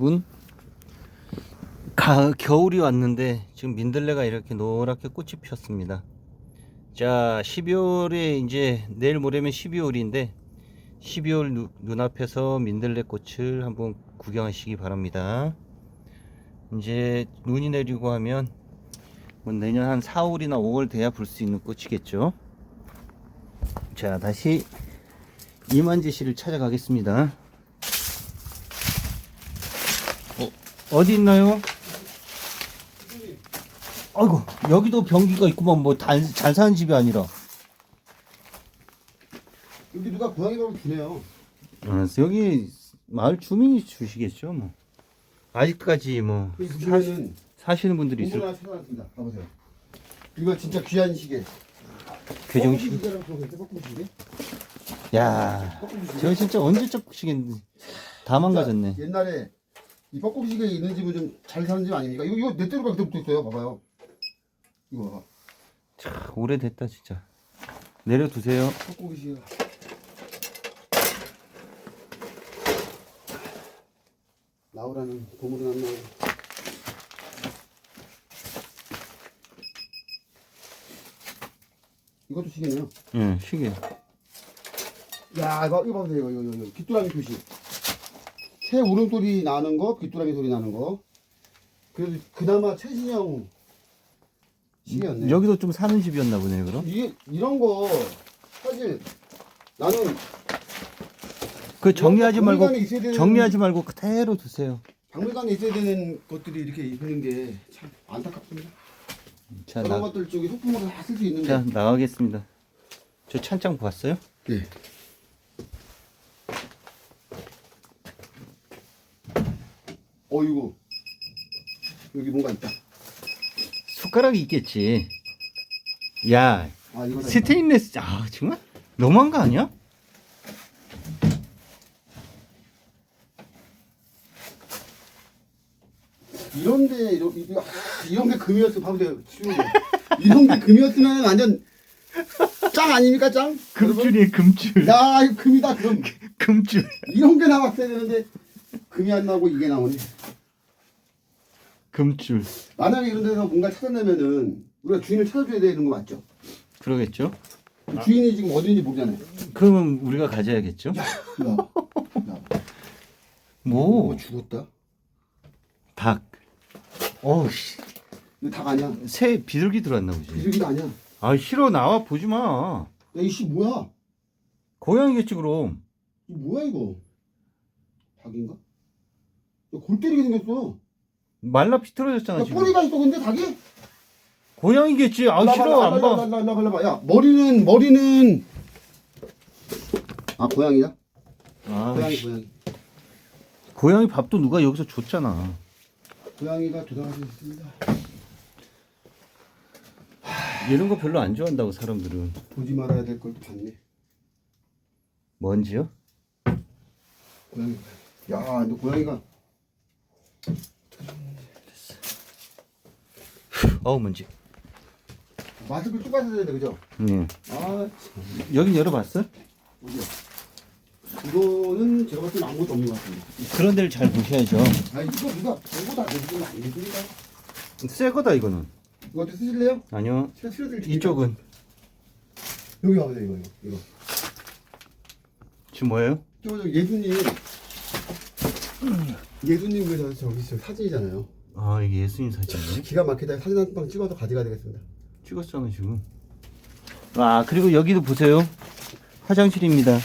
여러분? 가, 겨울이 왔는데 지금 민들레가 이렇게 노랗게 꽃이 피었습니다. 자 12월에 이제 내일 모레면 12월인데 12월 누, 눈앞에서 민들레 꽃을 한번 구경하시기 바랍니다. 이제 눈이 내리고 하면 뭐 내년 한 4월이나 5월 돼야 볼 수 있는 꽃이겠죠. 자 다시 이만지 씨를 찾아가겠습니다 어디 있나요? 아이고 여기도 변기가 있구만 뭐잘 사는 집이 아니라 여기 누가 고양이 밥을 주네요. 아, 여기 마을 주민이 주시겠죠 뭐 아직까지 뭐 그래서 사, 보면은 사시는 분들이 있을 하나 찾아놨습니다. 봐보세요. 이거 진짜 귀한 시계. 개정식 시계라고 그러겠죠? 뻐꾸기 시계? 야. 저 진짜 언제적 시겠는데 다 망가졌네 옛날에 이 뻐꾸기 시계 있는 집은 좀 잘 사는 집 아닙니까? 이거 이거 내 때로가 그때부터 있어요. 봐봐요. 이거 봐봐. 참, 오래됐다 진짜 내려두세요 뻐꾸기 시계. 나오라는 보물은 안 나오고. 이것도 시계네요. 응 시계 야 이거 이거 봐보세요 이거 이거, 이거 귀뚜라미 표시 새 울음소리 나는 거 귀뚜라미 소리 나는 거. 그래도 그나마 최신형 시계였네 여기도 좀 사는 집이었나 보네 그럼? 이게 이런 거 사실 나는 그 정리하지 말고 박물관에 있어야 되는- 정리하지 말고 그대로 두세요. 박물관에 있어야 되는 것들이 이렇게 있는 게 참 안타깝습니다. 자, 그런 나, 것들 쪽에 소품으로 다 쓸 수 있는데. 자 나가겠습니다. 저 찬장 봤어요? 네. 어이구. 여기 뭔가 있다. 숟가락이 있겠지. 야 아 이거 스테인레스 아 정말? 너무한 거 아니야? 이런데 이런 아, 이런 게 금이었어 봐보세요 쉬운 거. 이런 게 금이었으면 완전 짱 아닙니까 짱? 금줄이 금줄. 야 이거 금이다 그럼. 금줄. 이런 게 나왔어야 되는데 금이 안 나오고 이게 나오네. 금줄. 만약에 이런 데서 뭔가 찾아내면은 우리가 주인을 찾아줘야 되는 거 맞죠? 그러겠죠? 주인이 지금 어딘지 모르잖아요. 그러면 우리가 가져야겠죠? 야, 야, 야. 뭐? 뭐 죽었다? 닭. 어우씨. 이거 닭 아니야. 새 비둘기 들어왔나 보지. 비둘기도 아니야. 아 싫어. 나와 보지 마. 야 이씨 뭐야? 고양이겠지 그럼. 이거 뭐야 이거 닭인가? 야, 골 때리게 생겼어 말라 야, 지금 꼬리가 있어 근데 닭이? 고양이겠지 아 싫어 안봐 일로 와봐, 일로 와봐. 야 머리는 머리는 아 고양이야? 아, 고양이 씨. 고양이 고양이 밥도 누가 여기서 줬잖아 고양이가 수 있습니다 이런 거 별로 안 좋아한다고 사람들은 보지 말아야 될걸또 봤네 뭔지요? 고양이 야 근데 고양이가. 어우 먼지. 마스크를 쭉 가셔야 돼 그죠? 예. 아 여긴 열어봤어? 어디야? 이거는 제가 봤을 때는 아무것도 없는 것 같습니다 그런 데를 잘 보셔야죠. 아 이거 누가 보고도 안 해주면 안 되십니까? 새 거다 이거는. 이거 어떻게 쓰실래요? 아니요. 이쪽은. 여기 와보세요 이거 이거 이거. 지금 뭐예요? 저, 저 예수님 예수님 그 저, 저기 저 사진이잖아요. 아 이게 예수님 사진이네 기가 막히다. 사진 한 방 찍어서 가져가야 되겠습니다. 찍었잖아 지금. 아 그리고 여기도 보세요. 화장실입니다.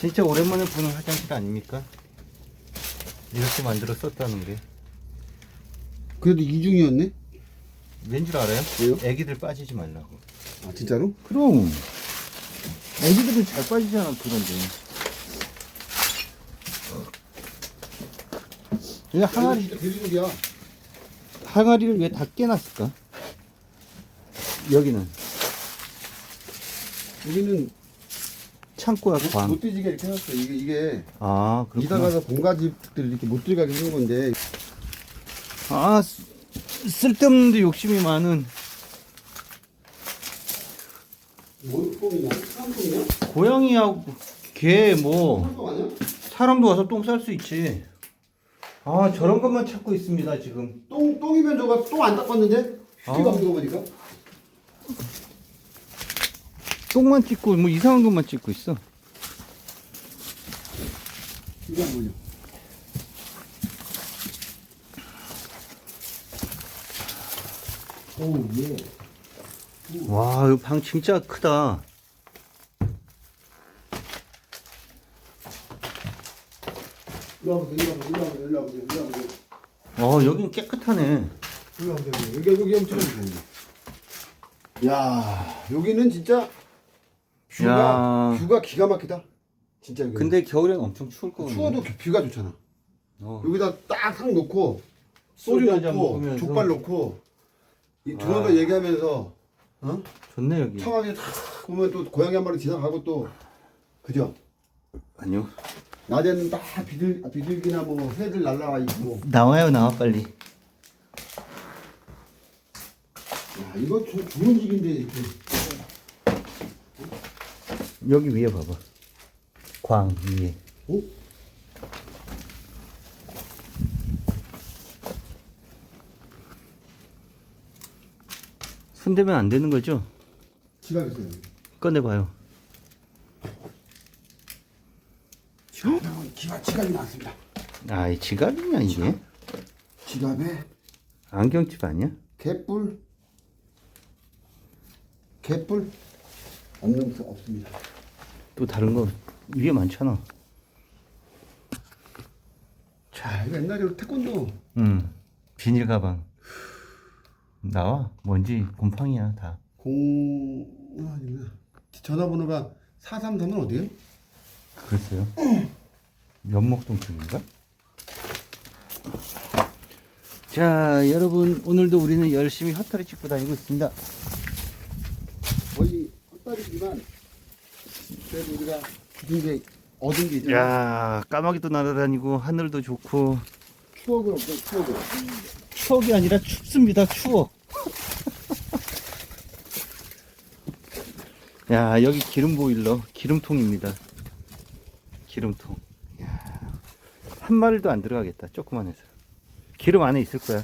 진짜 오랜만에 보는 화장실 아닙니까? 이렇게 만들어 썼다는 게. 그래도 이중이었네? 왠 줄 알아요? 왜요? 애기들 빠지지 말라고. 아 진짜로? 그럼. 애기들은 잘 빠지잖아 그런데 왜 항아리 항아리를 왜 다 깨놨을까? 여기는 여기는 창고야 방. 못 뒤지게 이렇게 해놨어 이게 이게 아 이사 그렇구나. 가서 본가집들 이렇게 못 들어가게 해놓은 건데 아 쓰- 쓸데없는데 욕심이 많은 뭔 똥이냐? 사람 똥이냐? 고양이하고 개뭐 사람 똥 아니야? 사람도 와서 똥 쌀 수 있지. 아 저런 것만 찾고 있습니다 지금. 똥 똥이면 저거 똥 안 닦았는데 아. 휘가 묻은 거 보니까 똥만 찍고 뭐 이상한 것만 찍고 있어. 이거 뭐냐? 오 예. 와, 이거 방 진짜 크다. 와보세요. 와보세요. 와보세요. 와보세요. 어, 여긴 깨끗하네. 와보세요. 여기 여기 한번 찍어주세요. 야 여기는 진짜 뷰가 야. 뷰가 기가 막히다. 진짜 여기. 근데 겨울엔 엄청 추울 거 같네 추워도 뷰가 좋잖아. 어. 여기다 딱상 놓고 소주 소주 한잔 놓고 먹으면서. 족발 놓고 이 아. 조만간 얘기하면서 어? 좋네 여기. 청와대 탁 보면 또 고양이 한 마리 지나가고 또 그죠? 아니요. 낮에는 딱 비둘 비둘기나 뭐 새들 날라와 있고. 나와요, 나와 빨리. 야 이거 조, 좋은 집인데 이렇게. 여기 위에 봐봐. 광 위에. 어? 손대면 안 되는 거죠? 지갑 있어요. 꺼내봐요. 지갑 지갑이 나왔습니다. 아, 이 지갑이냐 이게? 지갑에 안경집 아니야? 개뿔 개뿔 거 없습니다. 또 다른 거 위에 많잖아. 자 이거 옛날에 태권도 응. 비닐 가방. 나와. 뭔지 곰팡이야 다. 공 아, 아니구나. 전화번호가 433은 어디에요? 글쎄요. 면목동 쪽인가? 자, 여러분 오늘도 우리는 열심히 헛다리 찍고 다니고 있습니다. 거의 헛다리지만 그래도 우리가 무슨 게 얻은 게 있잖아. 야, 까마귀도 날아다니고 하늘도 좋고 추억은 없어 추억은. 추억이 아니라 춥습니다. 추억. 야, 여기 기름 보일러, 기름통입니다. 기름통. 야, 한 마리도 안 들어가겠다. 조그만 해서. 기름 안에 있을 거야.